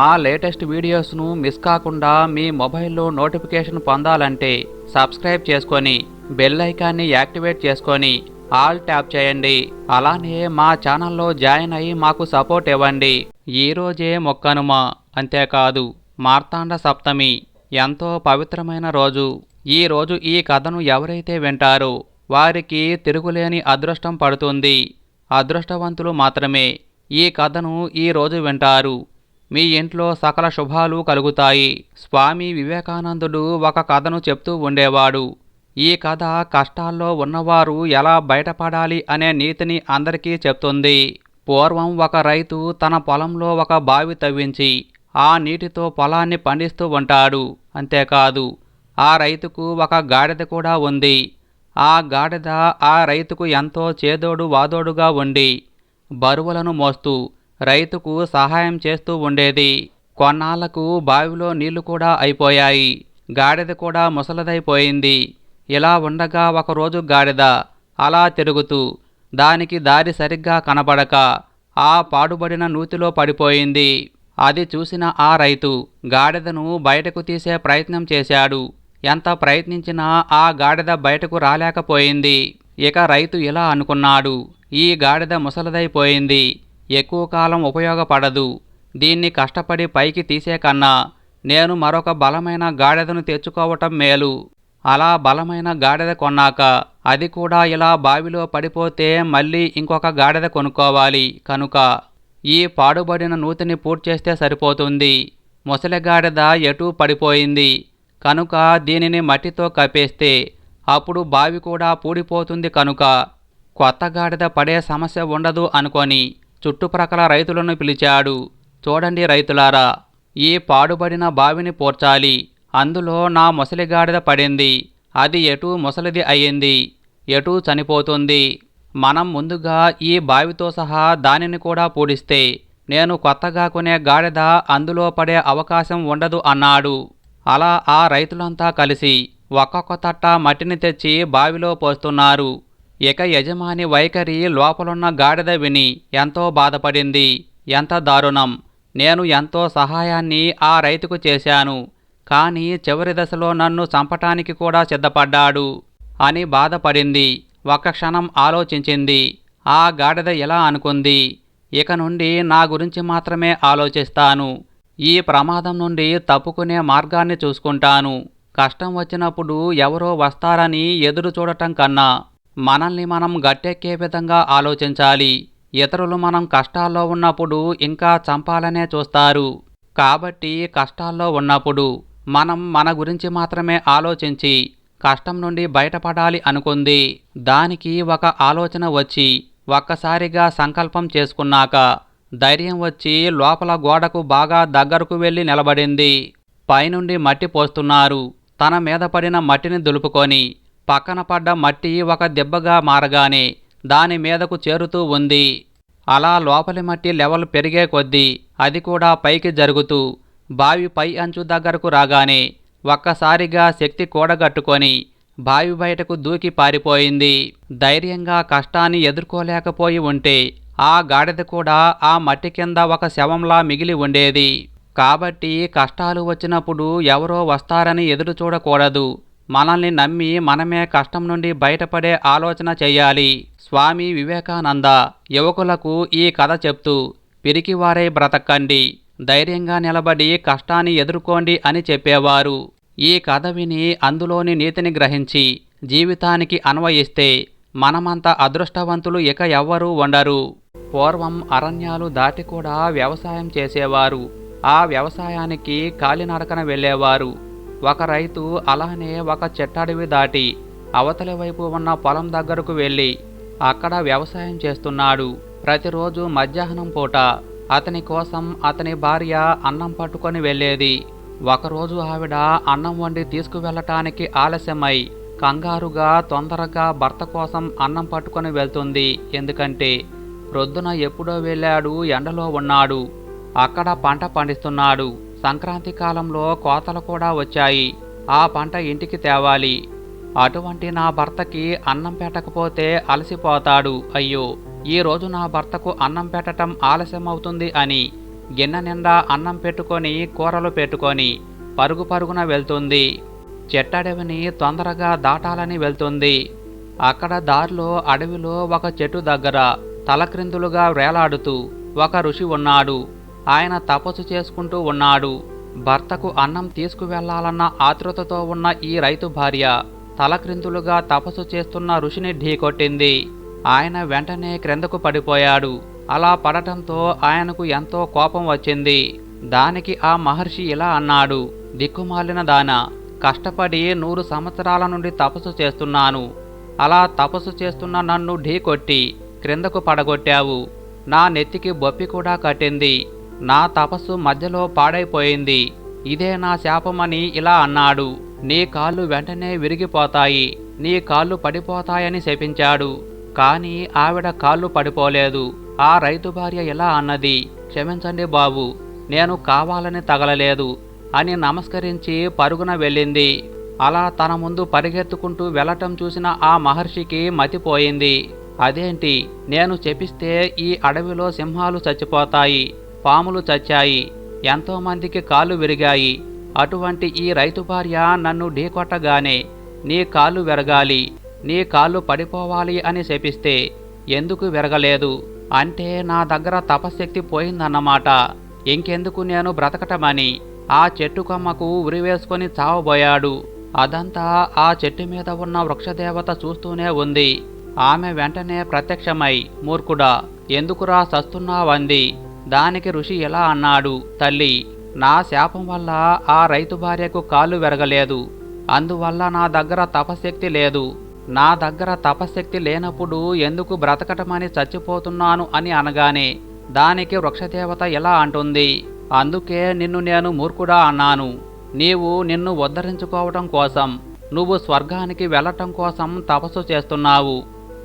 మా latest వీడియోస్ను miss కాకుండా మీ మొబైల్లో నోటిఫికేషన్ పొందాలంటే సబ్స్క్రైబ్ చేసుకొని బెల్ ఐకాన్ని యాక్టివేట్ చేసుకొని ఆల్ ట్యాప్ చేయండి. అలానే మా ఛానల్లో జాయిన్ అయ్యి మాకు సపోర్ట్ ఇవ్వండి. ఈరోజే మొక్కనుమ. అంతేకాదు మార్తాండ సప్తమి. ఎంతో పవిత్రమైన రోజు. ఈ రోజు ఈ కథను ఎవరైతే వింటారో వారికి తిరుగులేని అదృష్టం పడుతుంది. అదృష్టవంతులు మాత్రమే ఈ కథను ఈ రోజు వింటారు. మీ ఇంట్లో సకల శుభాలు కలుగుతాయి. స్వామి వివేకానందుడు ఒక కథను చెప్తూ ఉండేవాడు. ఈ కథ కష్టాల్లో ఉన్నవారు ఎలా బయటపడాలి అనే నీతిని అందరికీ చెప్తుంది. పూర్వం ఒక రైతు తన పొలంలో ఒక బావి తవ్వించి ఆ నీటితో పొలాన్ని పండిస్తూ ఉంటాడు. అంతేకాదు ఆ రైతుకు ఒక గాడిద కూడా ఉంది. ఆ గాడిద ఆ రైతుకు ఎంతో చేదోడు వాదోడుగా ఉండి బరువులను మోస్తూ రైతుకు సహాయం చేస్తూ ఉండేది. కొన్నాళ్ళకు బావిలో నీళ్ళు కూడా అయిపోయాయి. గాడిద కూడా ముసలదైపోయింది. ఇలా ఉండగా ఒకరోజు గాడిద అలా తిరుగుతూ దానికి దారి సరిగ్గా కనబడక ఆ పాడుబడిన నూతిలో పడిపోయింది. అది చూసిన ఆ రైతు గాడిదను బయటకు తీసే ప్రయత్నం చేశాడు. ఎంత ప్రయత్నించినా ఆ గాడిద బయటకు రాలేకపోయింది. ఇక రైతు ఇలా అనుకున్నాడు. ఈ గాడిద ముసలదైపోయింది. ఎక్కువ కాలం ఉపయోగపడదు. దీన్ని కష్టపడి పైకి తీసే కన్నా నేను మరొక బలమైన గాడిదను తెచ్చుకోవటం మేలు. అలా బలమైన గాడిద కొన్నాక అది కూడా ఇలా బావిలో పడిపోతే మళ్ళీ ఇంకొక గాడిద కొనుక్కోవాలి కనుక. ఈ పాడుబడిన నూతిని పూర్తి చేస్తే సరిపోతుంది. ముసలి గాడిద ఎటూ పడిపోయింది. కనుక దీనిని మట్టితో కప్పేస్తే అప్పుడు బావి కూడా పూడిపోతుంది కనుక. కొత్త గాడిద పడే సమస్య ఉండదు అనుకొని చుట్టుప్రక్కల రైతులను పిలిచాడు. చూడండి రైతులారా ఈ పాడుబడిన బావిని పోర్చాలి. అందులో నా ముసలి గాడిద పడింది. అది ఎటు ముసలిది అయ్యింది. ఎటు చనిపోతుంది. మనం ముందుగా ఈ బావితో సహా దానిని కూడా పూడిస్తే నేను కొత్తగా కొనే గాడిద అందులో పడే అవకాశం ఉండదు అన్నాడు. అలా ఆ రైతులంతా కలిసి ఒక్కొక్క తట్ట మట్టిని తెచ్చి బావిలో పోస్తున్నారు. ఇక యజమాని వైఖరి లోపలున్న గాడిద విని ఎంతో బాధపడింది. ఎంత దారుణం. నేను ఎంతో సహాయాన్ని ఆ రైతుకు చేశాను. కానీ చివరి దశలో నన్ను చంపటానికి కూడా సిద్ధపడ్డాడు అని బాధపడింది. ఒక్క క్షణం ఆలోచించింది. ఆ గాడిద ఎలా అనుకుంది? ఇక నుండి నా గురించి మాత్రమే ఆలోచిస్తాను. ఈ ప్రమాదం నుండి తప్పుకునే మార్గాన్ని చూసుకుంటాను. కష్టం వచ్చినప్పుడు ఎవరో వస్తారని ఎదురు చూడటం కన్నా మనల్ని మనం గట్టెక్కే విధంగా ఆలోచించాలి. ఇతరులు మనం కష్టాల్లో ఉన్నప్పుడు ఇంకా చంపాలనే చూస్తారు. కాబట్టి కష్టాల్లో ఉన్నప్పుడు మనం మన గురించి మాత్రమే ఆలోచించి కష్టం నుండి బయటపడాలి అనుకుంది. దానికి ఒక ఆలోచన వచ్చి ఒక్కసారిగా సంకల్పం చేసుకున్నాక ధైర్యం వచ్చి లోపల గోడకు బాగా దగ్గరకు వెళ్ళి నిలబడింది. పైనుండి మట్టి పోస్తున్నారు. తన మీద పడిన మట్టిని దులుపుకొని పక్కన పడ్డ మట్టి ఒక దెబ్బగా మారగానే దాని మీదకు చేరుతూ ఉంది. అలా లోపలి మట్టి లెవెల్ పెరిగే కొద్దీ అది కూడా పైకి జరుగుతూ బావి పై అంచు దగ్గరకు రాగానే ఒక్కసారిగా శక్తి కూడగట్టుకొని బావి బయటకు దూకి పారిపోయింది. ధైర్యంగా కష్టాన్ని ఎదుర్కోలేకపోయి ఉంటే ఆ గాడిద కూడా ఆ మట్టి కింద ఒక శవంలా మిగిలి ఉండేది. కాబట్టి కష్టాలు వచ్చినప్పుడు ఎవరో వస్తారని ఎదురు చూడకూడదు. మనల్ని నమ్మి మనమే కష్టం నుండి బయటపడే ఆలోచన చేయాలి. స్వామి వివేకానంద యువకులకు ఈ కథ చెప్తూ పిరికివారై బ్రతకండి ధైర్యంగా నిలబడి కష్టాన్ని ఎదుర్కోండి అని చెప్పేవారు. ఈ కథ విని అందులోని నీతిని గ్రహించి జీవితానికి అన్వయిస్తే మనమంత అదృష్టవంతులు ఇక ఎవ్వరూ ఉండరు. పూర్వం అరణ్యాలు దాటి కూడా వ్యవసాయం చేసేవారు. ఆ వ్యవసాయానికి కాలినడకన వెళ్ళేవారు. ఒక రైతు అలానే ఒక చెట్టడవి దాటి అవతలి వైపు ఉన్న పొలం దగ్గరకు వెళ్ళి అక్కడ వ్యవసాయం చేస్తున్నాడు. ప్రతిరోజు మధ్యాహ్నం పూట అతని కోసం అతని భార్య అన్నం పట్టుకొని వెళ్ళేది. ఒకరోజు ఆవిడ అన్నం వండి తీసుకువెళ్ళటానికి ఆలస్యమై కంగారుగా తొందరగా భర్త కోసం అన్నం పట్టుకొని వెళ్తుంది. ఎందుకంటే ప్రొద్దున ఎప్పుడో వెళ్ళాడు ఎండలో ఉన్నాడు. అక్కడ పంట పండిస్తున్నాడు. సంక్రాంతి కాలంలో కోతలు కూడా వచ్చాయి. ఆ పంట ఇంటికి తేవాలి. అటువంటి నా భర్తకి అన్నం పెట్టకపోతే అలసిపోతాడు. అయ్యో ఈరోజు నా భర్తకు అన్నం పెట్టటం ఆలస్యమవుతుంది అని గిన్నె నిండా అన్నం పెట్టుకొని కూరలు పెట్టుకొని పరుగు పరుగున వెళ్తుంది. చెట్టడవిని తొందరగా దాటాలని వెళ్తుంది. అక్కడ దారిలో అడవిలో ఒక చెట్టు దగ్గర తలక్రిందులుగా వేలాడుతూ ఒక ఋషి ఉన్నాడు. ఆయన తపస్సు చేసుకుంటూ ఉన్నాడు. భర్తకు అన్నం తీసుకువెళ్ళాలన్న ఆతృతతో ఉన్న ఈ రైతు భార్య తలక్రిందులుగా తపస్సు చేస్తున్న ఋషిని ఢీకొట్టింది. ఆయన వెంటనే క్రిందకు పడిపోయాడు. అలా పడటంతో ఆయనకు ఎంతో కోపం వచ్చింది. దానికి ఆ మహర్షి ఇలా అన్నాడు దిక్కుమాలిన దాన కష్టపడి నూరు సంవత్సరాల నుండి తపస్సు చేస్తున్నాను. అలా తపస్సు చేస్తున్న నన్ను ఢీకొట్టి క్రిందకు పడగొట్టావు. నా నెత్తికి బొప్పి కూడా కట్టింది. నా తపస్సు మధ్యలో పాడైపోయింది. ఇదే నా శాపమని ఇలా అన్నాడు. నీ కాళ్ళు వెంటనే విరిగిపోతాయి. నీ కాళ్ళు పడిపోతాయని శపించాడు. కాని ఆవిడ కాళ్ళు పడిపోలేదు. ఆ రైతు భార్య ఇలా అన్నది. క్షమించండి బాబు నేను కావాలని తగలలేదు అని నమస్కరించి పరుగున వెళ్ళింది. అలా తన ముందు పరిగెత్తుకుంటూ వెళ్ళటం చూసిన ఆ మహర్షికి మతిపోయింది. అదేంటి? నేను చెప్పిస్తే ఈ అడవిలో సింహాలు చచ్చిపోతాయి. పాములు చచ్చాయి. ఎంతోమందికి కాళ్ళు విరిగాయి. అటువంటి ఈ రైతు భార్య నన్ను ఢీకొట్టగానే నీ కాళ్ళు విరగాలి. నీ కాళ్ళు పడిపోవాలి అని శపిస్తే ఎందుకు విరగలేదు? అంటే నా దగ్గర తపశక్తి పోయిందన్నమాట. ఇంకెందుకు నేను బ్రతకటమని? ఆ చెట్టు కొమ్మకు ఉరివేసుకొని చావబోయాడు. అదంతా ఆ చెట్టు మీద ఉన్న వృక్షదేవత చూస్తూనే ఉంది. ఆమె వెంటనే ప్రత్యక్షమై మూర్ఖుడా ఎందుకురా సస్తున్నావంది? దానికి ఋషి ఎలా అన్నాడు? తల్లి నా శాపం వల్ల ఆ రైతు భార్యకు కాలు విరగలేదు. అందువల్ల నా దగ్గర తపశక్తి లేదు. నా దగ్గర తపశక్తి లేనప్పుడు ఎందుకు బ్రతకటమని చచ్చిపోతున్నాను అని అనగానే దానికి వృక్షదేవత ఎలా అంటుంది? అందుకే నిన్ను నేను మూర్ఖుడా అన్నాను. నీవు నిన్ను ఉద్ధరించుకోవటం కోసం నువ్వు స్వర్గానికి వెళ్ళటం కోసం తపస్సు చేస్తున్నావు.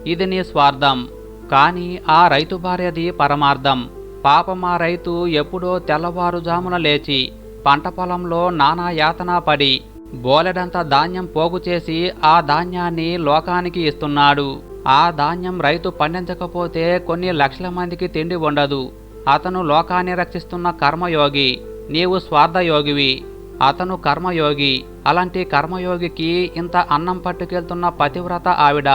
ఇది నీ స్వార్థం. కానీ ఆ రైతు భార్యది పరమార్థం. పాపం రైతు ఎప్పుడో తెల్లవారుజామున లేచి పంట పొలంలో నానా యాతన పడి బోలెడంత ధాన్యం పోగు చేసి ఆ ధాన్యాన్ని లోకానికి ఇస్తున్నాడు. ఆ ధాన్యం రైతు పండించకపోతే కొన్ని లక్షల మందికి తిండి ఉండదు. అతను లోకాన్ని రక్షిస్తున్న కర్మయోగి నీవు స్వార్థయోగివి. అతను కర్మయోగి అలాంటి కర్మయోగికి ఇంత అన్నం పట్టుకెళ్తున్న పతివ్రత ఆవిడ.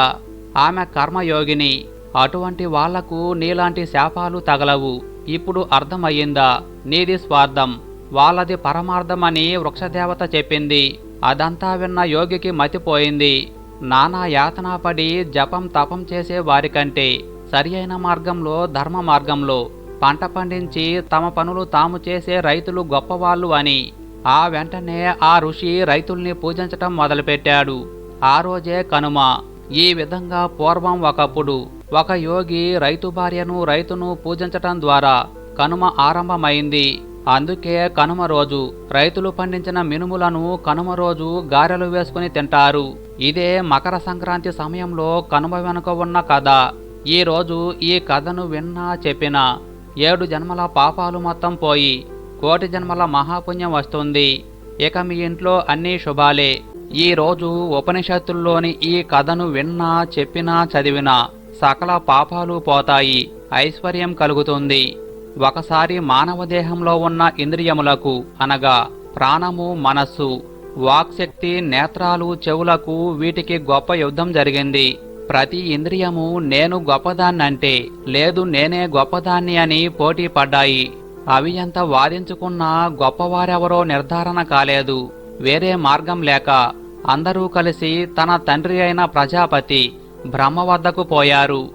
ఆమె కర్మయోగిని అటువంటి వాళ్ళకు నీలాంటి శాపాలు తగలవు. ఇప్పుడు అర్థమయ్యిందా? నీది స్వార్థం. వాళ్ళది పరమార్థమని వృక్షదేవత చెప్పింది. అదంతా విన్న యోగికి మతిపోయింది. నానా యాతనాపడి జపం తపం చేసే వారికంటే సరి అయిన మార్గంలో ధర్మ మార్గంలో పంట పండించి తమ పనులు తాము చేసే రైతులు గొప్పవాళ్ళు అని ఆ వెంటనే ఆ ఋషి రైతుల్ని పూజించటం మొదలుపెట్టాడు. ఆ రోజే కనుమ. ఈ విధంగా పూర్వం ఒకప్పుడు ఒక యోగి రైతు భార్యను రైతును పూజించటం ద్వారా కనుమ ఆరంభమైంది. అందుకే కనుమ రోజు రైతులు పండించిన మినుములను కనుమ రోజు గారెలు వేసుకుని తింటారు. ఇదే మకర సంక్రాంతి సమయంలో కనుమ వెనుక ఉన్న కథ. ఈ రోజు ఈ కథను విన్నా చెప్పినా ఏడు జన్మల పాపాలు మొత్తం పోయి కోటి జన్మల మహాపుణ్యం వస్తుంది. ఇక మీ ఇంట్లో అన్నీ శుభాలే. ఈ రోజు ఉపనిషత్తుల్లోని ఈ కథను విన్నా చెప్పినా చదివినా సకల పాపాలు పోతాయి. ఐశ్వర్యం కలుగుతుంది. ఒకసారి మానవ దేహంలో ఉన్న ఇంద్రియములకు అనగా ప్రాణము మనస్సు వాక్శక్తి నేత్రాలు చెవులకు వీటికి గొప్ప యుద్ధం జరిగింది. ప్రతి ఇంద్రియము నేను గొప్పదాన్నంటే లేదు నేనే గొప్పదాన్ని అని పోటీ పడ్డాయి. అవి ఎంత వాదించుకున్నా గొప్పవారెవరో నిర్ధారణ కాలేదు. వేరే మార్గం లేక అందరూ కలిసి తన తండ్రి అయిన ప్రజాపతి బ్రహ్మ వద్దకు పోయారు.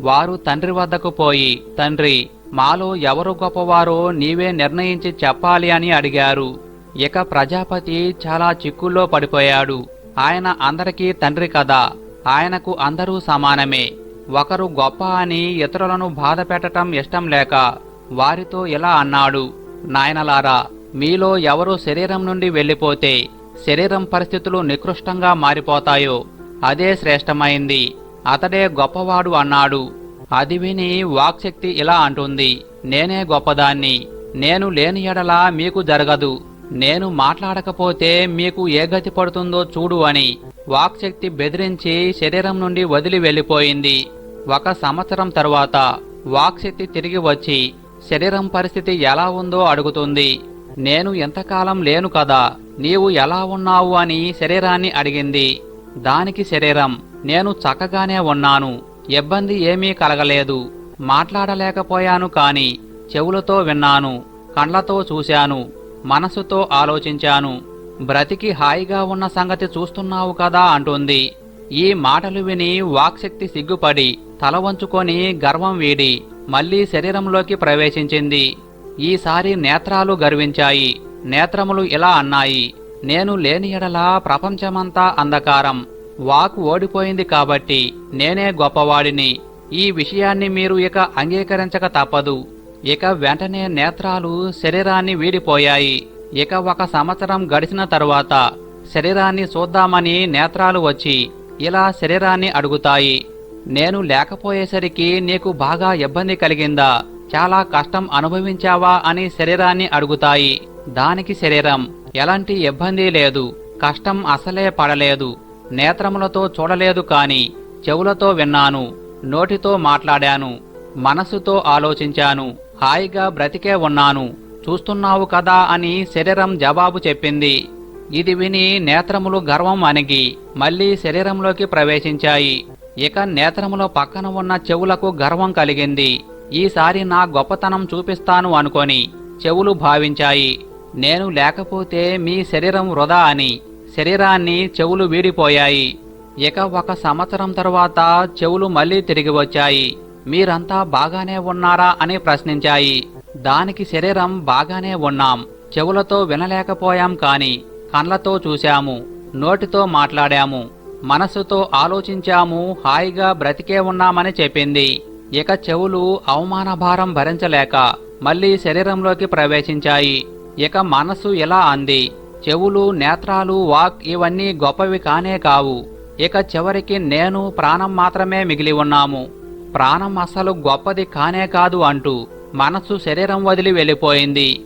వారు తండ్రి వద్దకు పోయి తండ్రి మాలో ఎవరు గొప్పవారో నీవే నిర్ణయించి చెప్పాలి అని అడిగారు. ఇక ప్రజాపతి చాలా చిక్కుల్లో పడిపోయాడు. ఆయన అందరికీ తండ్రి కదా ఆయనకు అందరూ సమానమే. ఒకరు గొప్ప అని ఇతరులను బాధ పెట్టడం ఇష్టం లేక వారితో ఇలా అన్నాడు నాయనలారా మీలో ఎవరు శరీరం నుండి వెళ్ళిపోతే శరీరం పరిస్థితులు నికృష్టంగా మారిపోతాయో అదే శ్రేష్టమైంది. అతడే గొప్పవాడు అన్నాడు. అది విని వాక్శక్తి ఇలా అంటుంది. నేనే గొప్పదాన్ని. నేను లేని ఎడల మీకు జరగదు. నేను మాట్లాడకపోతే మీకు ఏ గతి పడుతుందో చూడు అని వాక్శక్తి బెదిరించి శరీరం నుండి వదిలి వెళ్ళిపోయింది. ఒక సంవత్సరం తరువాత వాక్శక్తి తిరిగి వచ్చి శరీరం పరిస్థితి ఎలా ఉందో అడుగుతుంది. నేను ఎంతకాలం లేను కదా. నీవు ఎలా ఉన్నావు? అని శరీరాన్ని అడిగింది. దానికి శరీరం నేను చక్కగానే ఉన్నాను ఇబ్బంది ఏమీ కలగలేదు. మాట్లాడలేకపోయాను కాని చెవులతో విన్నాను కండ్లతో చూశాను మనసుతో ఆలోచించాను. బ్రతికి హాయిగా ఉన్న సంగతి చూస్తున్నావు కదా అంటుంది. ఈ మాటలు విని వాక్శక్తి సిగ్గుపడి తల వంచుకొని గర్వం వీడి మళ్ళీ శరీరంలోకి ప్రవేశించింది. ఈసారి నేత్రాలు గర్వించాయి నేత్రములు ఇలా అన్నాయి. నేను లేని ఎడలా ప్రపంచమంతా అంధకారం. వాక్ ఓడిపోయింది కాబట్టి నేనే గొప్పవాడిని. ఈ విషయాన్ని మీరు ఇక అంగీకరించక తప్పదు. ఇక వెంటనే నేత్రాలు శరీరాన్ని వీడిపోయాయి. ఇక ఒక సంవత్సరం గడిచిన తరువాత శరీరాన్ని చూద్దామని నేత్రాలు వచ్చి ఇలా శరీరాన్ని అడుగుతాయి. నేను లేకపోయేసరికి నీకు బాగా ఇబ్బంది కలిగిందా? చాలా కష్టం అనుభవించావా అని శరీరాన్ని అడుగుతాయి. దానికి శరీరం ఎలాంటి ఇబ్బంది లేదు. కష్టం అసలే పడలేదు. నేత్రములతో చూడలేదు కాని చెవులతో విన్నాను. నోటితో మాట్లాడాను. మనసుతో ఆలోచించాను. హాయిగా బ్రతికే ఉన్నాను. చూస్తున్నావు కదా అని శరీరం జవాబు చెప్పింది. ఇది విని నేత్రములు గర్వం అణిగి మళ్ళీ శరీరంలోకి ప్రవేశించాయి. ఇక నేత్రముల పక్కన ఉన్న చెవులకు గర్వం కలిగింది. ఈసారి నా గొప్పతనం చూపిస్తాను అనుకొని చెవులు భావించాయి. నేను లేకపోతే మీ శరీరం వృధా అని. శరీరాన్ని చెవులు వీడిపోయాయి. ఇక ఒక సంవత్సరం తరువాత చెవులు మళ్ళీ తిరిగి వచ్చాయి. మీరంతా బాగానే ఉన్నారా అని ప్రశ్నించాయి. దానికి శరీరం బాగానే ఉన్నాం. చెవులతో వినలేకపోయాం కాని కండ్లతో చూశాము. నోటితో మాట్లాడాము. మనసుతో ఆలోచించాము. హాయిగా బ్రతికే ఉన్నామని చెప్పింది. ఇక చెవులు అవమాన భారం భరించలేక మళ్ళీ శరీరంలోకి ప్రవేశించాయి. ఇక మనసు ఎలా అంది చెవులు నేత్రాలు వాక్ ఇవన్నీ గొప్పవి కానే కావు. ఇక చివరికి నేను ప్రాణం మాత్రమే మిగిలి ఉన్నాము. ప్రాణం అసలు గొప్పది కానే కాదు అంటూ మనస్సు శరీరం వదిలి వెళ్ళిపోయింది.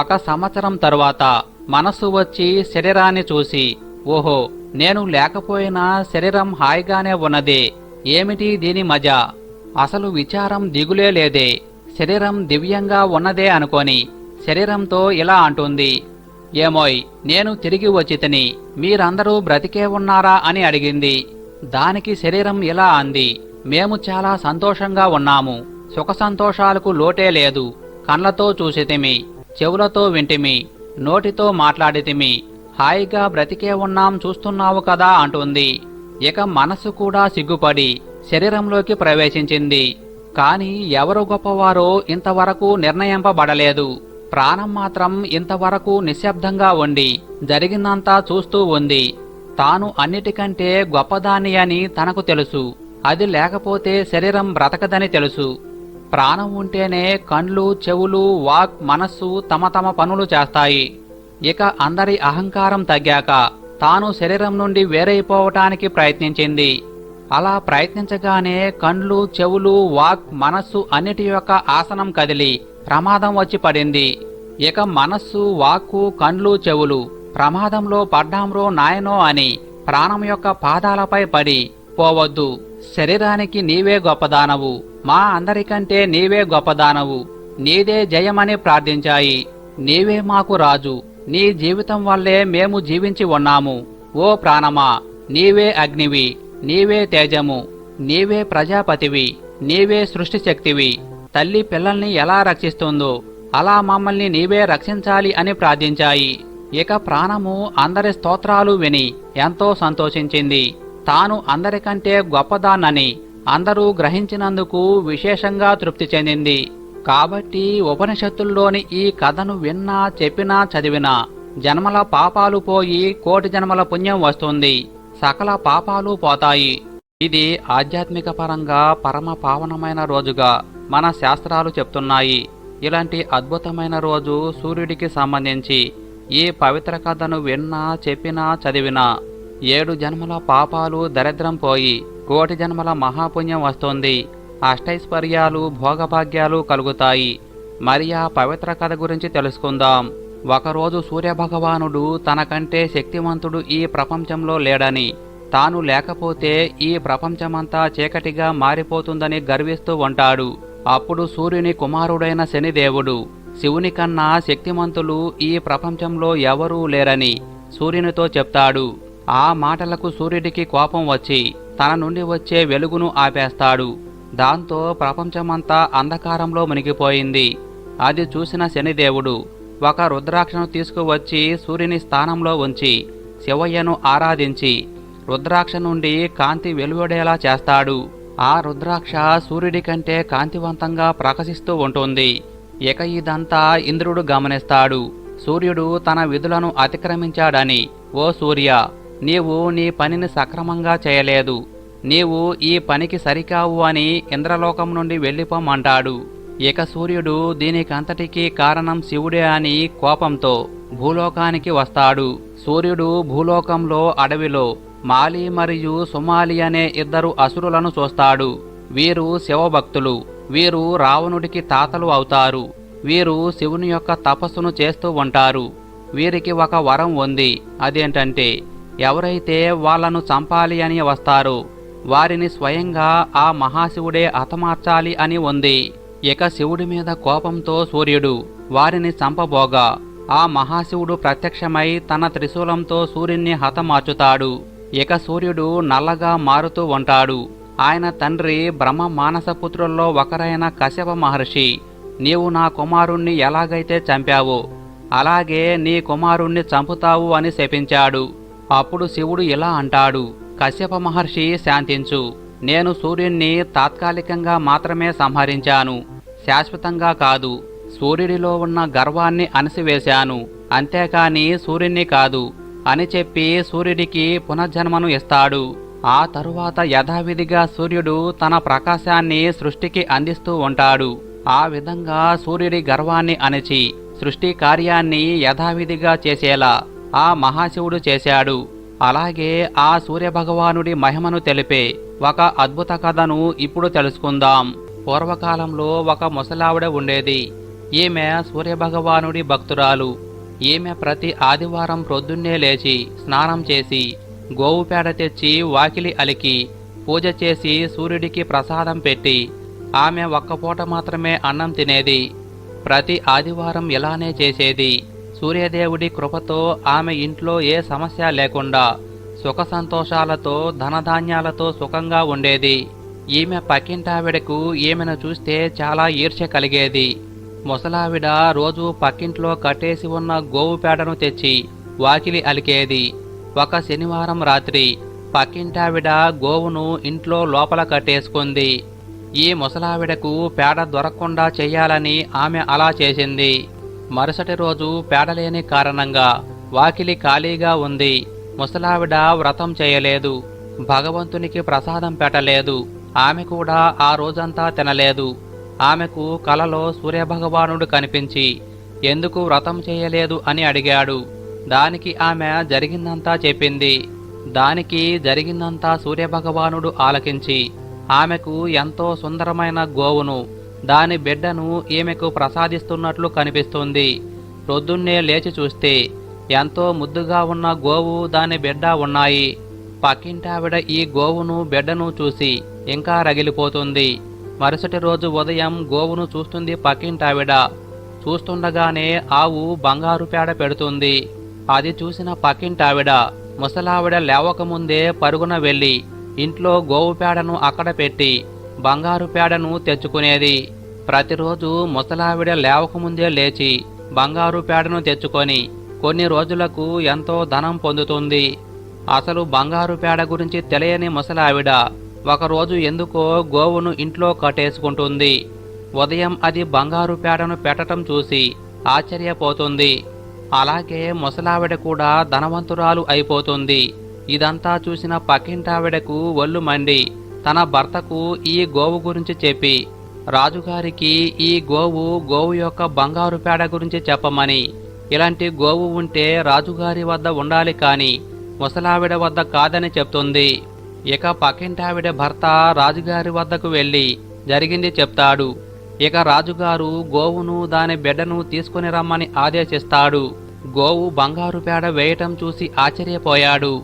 ఒక సంవత్సరం తరువాత మనస్సు వచ్చి శరీరాన్ని చూసి ఓహో నేను లేకపోయినా శరీరం హాయిగానే ఉన్నదే ఏమిటి దీని మజా? అసలు విచారం దిగులే లేదే శరీరం దివ్యంగా ఉన్నదే అనుకొని శరీరంతో ఇలా అంటుంది ఏమోయ్ నేను తిరిగి వచ్చితిని మీరందరూ బ్రతికే ఉన్నారా? అని అడిగింది. దానికి శరీరం ఇలా అంది మేము చాలా సంతోషంగా ఉన్నాము. సుఖ సంతోషాలకు లోటే లేదు. కళ్ళతో చూసితిమి చెవులతో వింటిమి నోటితో మాట్లాడితిమి హాయిగా బ్రతికే ఉన్నాం చూస్తున్నావు కదా అంటుంది. ఇక మనసు కూడా సిగ్గుపడి శరీరంలోకి ప్రవేశించింది. కాని ఎవరు గొప్పవారో ఇంతవరకు నిర్ణయింపబడలేదు. ప్రాణం మాత్రం ఇంతవరకు నిశ్శబ్దంగా ఉండి జరిగిందంతా చూస్తూ ఉంది. తాను అన్నిటికంటే గొప్పదాని అని తనకు తెలుసు. అది లేకపోతే శరీరం బ్రతకదని తెలుసు. ప్రాణం ఉంటేనే కండ్లు చెవులు వాక్ మనస్సు తమ తమ పనులు చేస్తాయి. ఇక అందరి అహంకారం తగ్గాక తాను శరీరం నుండి వేరైపోవటానికి ప్రయత్నించింది. అలా ప్రయత్నించగానే కండ్లు చెవులు వాక్ మనస్సు అన్నిటి యొక్క ఆసనం కదిలి ప్రమాదం వచ్చి పడింది. ఇక మనస్సు వాక్కు కండ్లు చెవులు ప్రమాదంలో పడ్డాంరో నాయనో అని ప్రాణం యొక్క పాదాలపై పడి పోవద్దు. శరీరానికి నీవే గొప్పదానవు. మా అందరికంటే నీవే గొప్పదానవు. నీదే జయమని ప్రార్థించాయి. నీవే మాకు రాజు. నీ జీవితం వల్లే మేము జీవించి ఉన్నాము. ఓ ప్రాణమా నీవే అగ్నివి. నీవే తేజము. నీవే ప్రజాపతివి. నీవే సృష్టిశక్తివి. తల్లి పిల్లల్ని ఎలా రక్షిస్తుందో అలా మమ్మల్ని నీవే రక్షించాలి అని ప్రార్థించాయి. ఇక ప్రాణము అందరి స్తోత్రాలు విని ఎంతో సంతోషించింది. తాను అందరికంటే గొప్పదానని అందరూ గ్రహించినందుకు విశేషంగా తృప్తి చెందింది. కాబట్టి ఉపనిషత్తుల్లోని ఈ కథను విన్నా చెప్పినా చదివినా జన్మల పాపాలు పోయి కోటి జన్మల పుణ్యం వస్తుంది. సకల పాపాలు పోతాయి. ఇది ఆధ్యాత్మిక పరంగా పరమ పావనమైన రోజుగా మన శాస్త్రాలు చెప్తున్నాయి. ఇలాంటి అద్భుతమైన రోజు సూర్యుడికి సంబంధించి ఈ పవిత్ర కథను విన్నా చెప్పినా చదివినా ఏడు జన్మల పాపాలు దరిద్రం పోయి కోటి జన్మల మహాపుణ్యం వస్తుంది. అష్టైశ్వర్యాలు భోగభాగ్యాలు కలుగుతాయి. మరి ఆ పవిత్ర కథ గురించి తెలుసుకుందాం. ఒకరోజు సూర్యభగవానుడు తనకంటే శక్తివంతుడు ఈ ప్రపంచంలో లేడని తాను లేకపోతే ఈ ప్రపంచమంతా చీకటిగా మారిపోతుందని గర్విస్తూ ఉంటాడు. అప్పుడు సూర్యుని కుమారుడైన శనిదేవుడు శివుని కన్నా శక్తిమంతులు ఈ ప్రపంచంలో ఎవరూ లేరని సూర్యునితో చెప్తాడు. ఆ మాటలకు సూర్యుడికి కోపం వచ్చి తన నుండి వచ్చే వెలుగును ఆపేస్తాడు. దాంతో ప్రపంచమంతా అంధకారంలో మునిగిపోయింది. అది చూసిన శనిదేవుడు ఒక రుద్రాక్షను తీసుకువచ్చి సూర్యుని స్థానంలో ఉంచి శివయ్యను ఆరాధించి రుద్రాక్ష నుండి కాంతి వెలువడేలా చేస్తాడు. ఆ రుద్రాక్ష సూర్యుడి కంటే కాంతివంతంగా ప్రకాశిస్తూ ఉంటుంది. ఇక ఇదంతా ఇంద్రుడు గమనిస్తాడు. సూర్యుడు తన విధులను అతిక్రమించాడని ఓ సూర్య నీవు నీ పనిని సక్రమంగా చేయలేదు. నీవు ఈ పనికి సరికావు అని ఇంద్రలోకం నుండి వెళ్ళిపోమంటాడు. ఇక సూర్యుడు దీనికంతటికీ కారణం శివుడే అని కోపంతో భూలోకానికి వస్తాడు. సూర్యుడు భూలోకంలో అడవిలో మాలి మరియు సుమాలి అనే ఇద్దరు అసురులను చూస్తాడు. వీరు శివభక్తులు. వీరు రావణుడికి తాతలు అవుతారు. వీరు శివుని యొక్క తపస్సును చేస్తూ ఉంటారు. వీరికి ఒక వరం ఉంది. అదేంటంటే ఎవరైతే వాళ్ళను చంపాలి అని వస్తారో వారిని స్వయంగా ఆ మహాశివుడే హతమార్చాలి అని ఉంది. ఇక శివుడి మీద కోపంతో సూర్యుడు వారిని చంపబోగా ఆ మహాశివుడు ప్రత్యక్షమై తన త్రిశూలంతో సూర్యుణ్ణి హతమార్చుతాడు. ఇక సూర్యుడు నల్లగా మారుతూ ఉంటాడు. ఆయన తండ్రి బ్రహ్మ మానసపుత్రుల్లో ఒకరైన కశ్యప మహర్షి నీవు నా కుమారుణ్ణి ఎలాగైతే చంపావో అలాగే నీ కుమారుణ్ణి చంపుతావు అని శపించాడు. అప్పుడు శివుడు ఇలా అంటాడు కశ్యప మహర్షి శాంతించు. నేను సూర్యుణ్ణి తాత్కాలికంగా మాత్రమే సంహరించాను. శాశ్వతంగా కాదు సూర్యుడిలో ఉన్న గర్వాన్ని అణసివేశాను. అంతేకాని సూర్యుణ్ణి కాదు. అని చెప్పి సూర్యుడికి పునర్జన్మను ఇస్తాడు. ఆ తరువాత యథావిధిగా సూర్యుడు తన ప్రకాశాన్ని సృష్టికి అందిస్తూ ఉంటాడు. ఆ విధంగా సూర్యుడి గర్వాన్ని అణచి సృష్టి కార్యాన్ని యథావిధిగా చేసేలా ఆ మహాశివుడు చేశాడు. అలాగే ఆ సూర్యభగవానుడి మహిమను తెలిపే ఒక అద్భుత కథను ఇప్పుడు తెలుసుకుందాం. పూర్వకాలంలో ఒక ముసలావిడ ఉండేది. ఈమె సూర్యభగవానుడి భక్తురాలు. ఈమె ప్రతి ఆదివారం ప్రొద్దున్నే లేచి స్నానం చేసి గోవు పేడ తెచ్చి వాకిలి అలికి పూజ చేసి సూర్యుడికి ప్రసాదం పెట్టి ఆమె ఒక్కపూట మాత్రమే అన్నం తినేది. ప్రతి ఆదివారం ఇలానే చేసేది. సూర్యదేవుడి కృపతో ఆమె ఇంట్లో ఏ సమస్య లేకుండా సుఖ సంతోషాలతో ధనధాన్యాలతో సుఖంగా ఉండేది. ఈమె పక్కింటావిడకు ఈమెను చూస్తే చాలా ఈర్ష్య కలిగేది. ముసలావిడ రోజు పక్కింట్లో కట్టేసి ఉన్న గోవు పేడను తెచ్చి వాకిలి అలికేది. ఒక శనివారం రాత్రి పక్కింటావిడ గోవును ఇంట్లో లోపల కట్టేసుకుంది. ఈ ముసలావిడకు పేడ దొరకకుండా చెయ్యాలని ఆమె అలా చేసింది. మరుసటి రోజు పేడలేని కారణంగా వాకిలి ఖాళీగా ఉంది. ముసలావిడ వ్రతం చేయలేదు. భగవంతునికి ప్రసాదం పెట్టలేదు. ఆమె కూడా ఆ రోజంతా తినలేదు. ఆమెకు కలలో సూర్యభగవానుడు కనిపించి ఎందుకు వ్రతం చేయలేదు? అని అడిగాడు. దానికి ఆమె జరిగిందంతా చెప్పింది. దానికి జరిగిందంతా సూర్యభగవానుడు ఆలకించి ఆమెకు ఎంతో సుందరమైన గోవును దాని బిడ్డను ఈమెకు ప్రసాదిస్తున్నట్లు కనిపిస్తుంది. ప్రొద్దున్నే లేచి చూస్తే ఎంతో ముద్దుగా ఉన్న గోవు దాని బిడ్డ ఉన్నాయి. పక్కింటావిడ ఈ గోవును బిడ్డను చూసి ఇంకా రగిలిపోతుంది. మరుసటి రోజు ఉదయం గోవును చూస్తుంది పక్కింటావిడ చూస్తుండగానే ఆవు బంగారు పేడ పెడుతుంది. అది చూసిన పక్కింటావిడ ముసలావిడ లేవకముందే పరుగున వెళ్ళి ఇంట్లో గోవు పేడను అక్కడ పెట్టి బంగారు పేడను తెచ్చుకునేది. ప్రతిరోజు ముసలావిడ లేవకముందే లేచి బంగారు పేడను తెచ్చుకొని కొన్ని రోజులకు ఎంతో ధనం పొందుతుంది. అసలు బంగారు పేడ గురించి తెలియని ముసలావిడ ఒకరోజు ఎందుకో గోవును ఇంట్లో కట్టేసుకుంటుంది. ఉదయం అది బంగారు పేడను పెట్టటం చూసి ఆశ్చర్యపోతుంది. అలాగే ముసలావిడ కూడా ధనవంతురాలు అయిపోతుంది. ఇదంతా చూసిన పక్కింటావిడకు ఒళ్ళు మండి తన భర్తకు ఈ గోవు గురించి చెప్పి రాజుగారికి ఈ గోవు గోవు యొక్క బంగారు పేడ గురించి చెప్పమని. ఇలాంటి గోవు ఉంటే రాజుగారి వద్ద ఉండాలి కాని ముసలావిడ వద్ద కాదని చెప్తుంది. ఇక పక్కింటావిడ భర్త రాజుగారి వద్దకు వెళ్ళి జరిగింది చెప్తాడు. ఇక రాజుగారు గోవును దాని బిడ్డను తీసుకుని రమ్మని ఆదేశిస్తాడు. గోవు బంగారు పేడ వేయటం చూసి ఆశ్చర్యపోయాడు.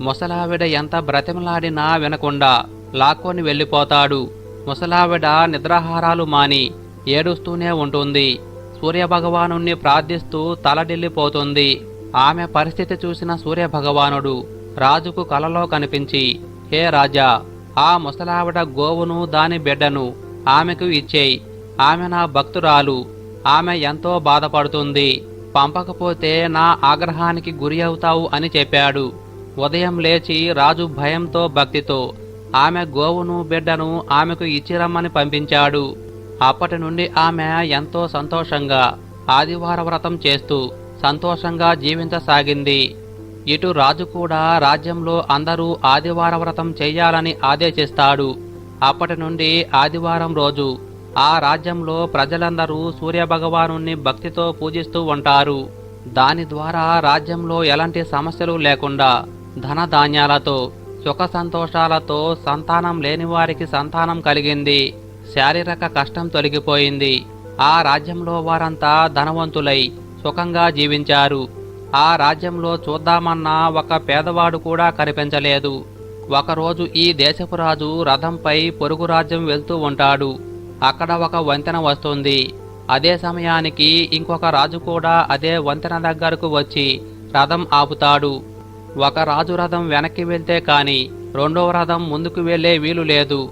ముసలావిడ ఎంత బ్రతిమలాడినా వినకుండా లాక్కొని వెళ్ళిపోతాడు. ముసలావిడ నిద్రాహారాలు మాని ఏడుస్తూనే ఉంటుంది. సూర్యభగవాను ప్రార్థిస్తూ తలడిల్లిపోతుంది. ఆమె పరిస్థితి చూసిన సూర్యభగవానుడు రాజుకు కలలో కనిపించి హే రాజా ఆ ముసలావిడ గోవును దాని బిడ్డను ఆమెకు ఇచ్చేయి. ఆమె నా భక్తురాలు. ఆమె ఎంతో బాధపడుతుంది. పంపకపోతే నా ఆగ్రహానికి గురి అవుతావు అని చెప్పాడు. ఉదయం లేచి రాజు భయంతో భక్తితో ఆమె గోవును బిడ్డను ఆమెకు ఇచ్చిరమ్మని పంపించాడు. అప్పటి నుండి ఆమె ఎంతో సంతోషంగా ఆదివార వ్రతం చేస్తూ సంతోషంగా జీవించసాగింది. ఇటు రాజు కూడా రాజ్యంలో అందరూ ఆదివార వ్రతం చెయ్యాలని ఆదేశిస్తాడు. అప్పటి నుండి ఆదివారం రోజు ఆ రాజ్యంలో ప్రజలందరూ సూర్యభగవాను భక్తితో పూజిస్తూ ఉంటారు. దాని ద్వారా రాజ్యంలో ఎలాంటి సమస్యలు లేకుండా ధన ధాన్యాలతో సుఖ సంతోషాలతో సంతానం లేని వారికి సంతానం కలిగింది. శారీరక కష్టం తొలగిపోయింది. ఆ రాజ్యంలో వారంతా ధనవంతులై సుఖంగా జీవించారు. ఆ రాజ్యంలో చూద్దామన్నా ఒక పేదవాడు కూడా కనిపించలేదు. ఒకరోజు ఈ దేశపు రాజు రథంపై పొరుగు రాజ్యం వెళ్తూ ఉంటాడు. అక్కడ ఒక వంతెన వస్తుంది. అదే సమయానికి ఇంకొక రాజు కూడా అదే వంతెన దగ్గరకు వచ్చి రథం ఆపుతాడు. ఒక రాజు రథం వెనక్కి వెళ్తే కాని రెండవ రథం ముందుకు వెళ్ళే వీలు లేదు.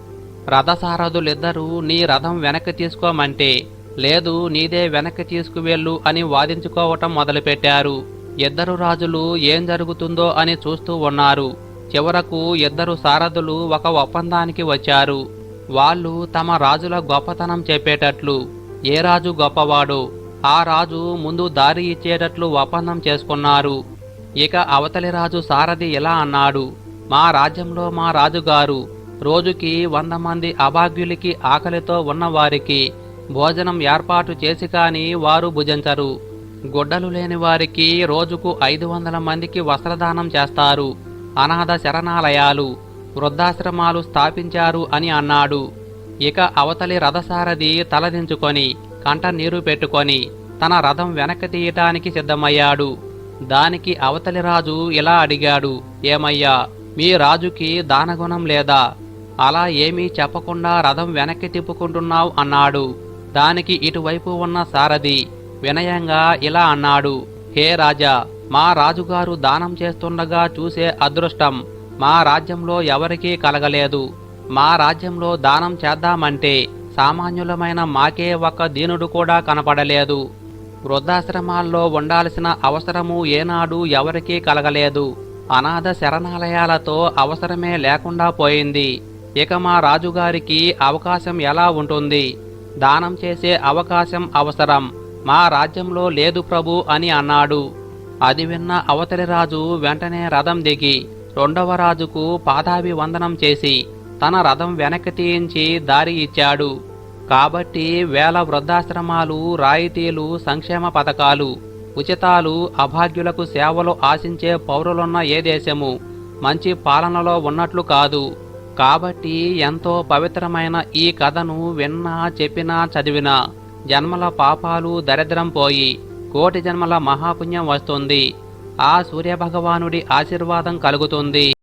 రథసారథులిద్దరూ నీ రథం వెనక్కి తీసుకోమంటే లేదు నీదే వెనక్కి తీసుకువెళ్ళు అని వాదించుకోవటం మొదలుపెట్టారు. ఇద్దరు రాజులు ఏం జరుగుతుందో అని చూస్తూ ఉన్నారు. చివరకు ఇద్దరు సారథులు ఒక ఒప్పందానికి వచ్చారు. వాళ్ళు తమ రాజుల గొప్పతనం చెప్పేటట్లు ఏ రాజు గొప్పవాడో ఆ రాజు ముందు దారి ఇచ్చేటట్లు ఒప్పందం చేసుకున్నారు. ఇక అవతలి రాజు సారథి ఇలా అన్నాడు మా రాజ్యంలో మా రాజుగారు రోజుకి వంద మంది అభాగ్యులకి ఆకలితో ఉన్నవారికి భోజనం ఏర్పాటు చేసి కాని వారు భుజించరు. గుడ్డలు లేని వారికి రోజుకు ఐదు వందల మందికి వస్త్రదానం చేస్తారు. అనాథ శరణాలయాలు వృద్ధాశ్రమాలు స్థాపించారు అని అన్నాడు. ఇక అవతలి రథసారథి తలదించుకొని కంట నీరు పెట్టుకొని తన రథం వెనక్కి తీయటానికి సిద్ధమయ్యాడు. దానికి అవతలి రాజు ఇలా అడిగాడు ఏమయ్యా మీ రాజుకి దానగుణం లేదా? అలా ఏమీ చెప్పకుండా రథం వెనక్కి తిప్పుకుంటున్నావు అన్నాడు. దానికి ఇటువైపు ఉన్న సారథి వినయంగా ఇలా అన్నాడు హే రాజా మా రాజుగారు దానం చేస్తుండగా చూసే అదృష్టం మా రాజ్యంలో ఎవరికీ కలగలేదు. మా రాజ్యంలో దానం చేద్దామంటే సామాన్యులమైన మాకే ఒక్క దీనుడు కూడా కనపడలేదు. వృద్ధాశ్రమాల్లో ఉండాల్సిన అవసరము ఏనాడు ఎవరికీ కలగలేదు. అనాథ శరణాలయాలతో అవసరమే లేకుండా పోయింది. ఇక మా రాజుగారికి అవకాశం ఎలా ఉంటుంది? దానం చేసే అవకాశం అవసరం. మా రాజ్యంలో లేదు ప్రభు అని అన్నాడు. అది విన్న అవతలి రాజు వెంటనే రథం దిగి రెండవ రాజుకు పాదాభి వందనం చేసి తన రథం వెనక్కి తీయించి దారి ఇచ్చాడు. కాబట్టి వేల వృద్ధాశ్రమాలు రాయితీలు సంక్షేమ పథకాలు ఉచితాలు అభాగ్యులకు సేవలు ఆశించే పౌరులున్న ఏ దేశము మంచి పాలనలో ఉన్నట్లు కాదు. కాబట్టి ఎంతో పవిత్రమైన ఈ కథను విన్నా చెప్పినా చదివినా జన్మల పాపాలు దరిద్రం పోయి కోటి జన్మల మహాపుణ్యం వస్తుంది. ఆ సూర్యభగవానుడి ఆశీర్వాదం కలుగుతుంది.